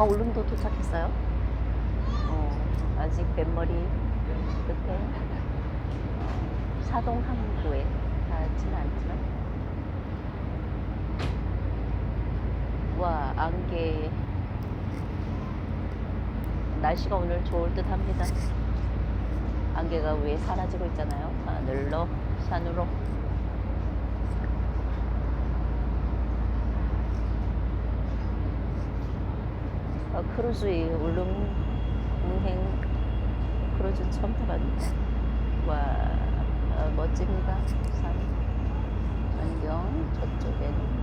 아, 울릉도 도착했어요? 어, 아직 뱃머리 끝에 어, 사동 항구에 닿지는 않지만. 와 안개. 날씨가 오늘 좋을 듯 합니다. 안개가 위에 사라지고 있잖아요. 하늘로 산으로 어, 크루즈의 울릉 행 크루즈 처음 타봤는데 와 어, 멋집니다. 산 전경 저쪽에는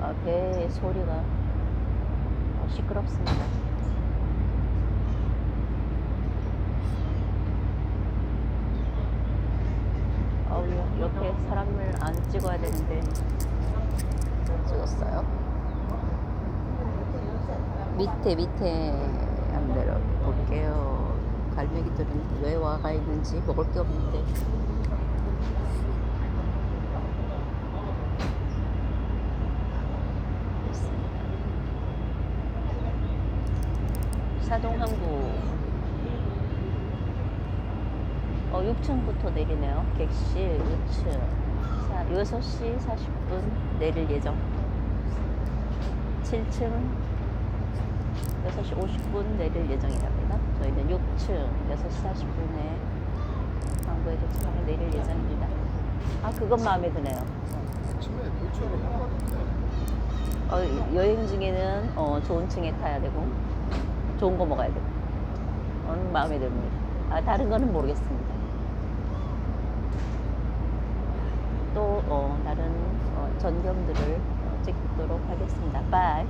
아, 배 소리가 어, 시끄럽습니다. 어우, 이렇게 사람을 안 찍어야 되는데 찍었어요. 밑에 밑에 한번 내려볼게요. 갈매기들은 왜 와가 있는지 먹을 게 없는데. 사동항구 어, 6층부터 내리네요. 객실 6층. 자, 6시 40분 내릴 예정. 7층 6시 50분 내릴 예정이랍니다. 저희는 6층 6시 40분에 항구에 도착하면 내릴 예정입니다. 아, 그건 마음에 드네요. 아침에 한가운데 어, 여행 중에는 어, 좋은 층에 타야 되고 좋은 거 먹어야 되고 어, 마음에 듭니다. 아, 다른 거는 모르겠습니다. 또 어, 다른 어, 전경들을 어, 찍도록 하겠습니다. 바이.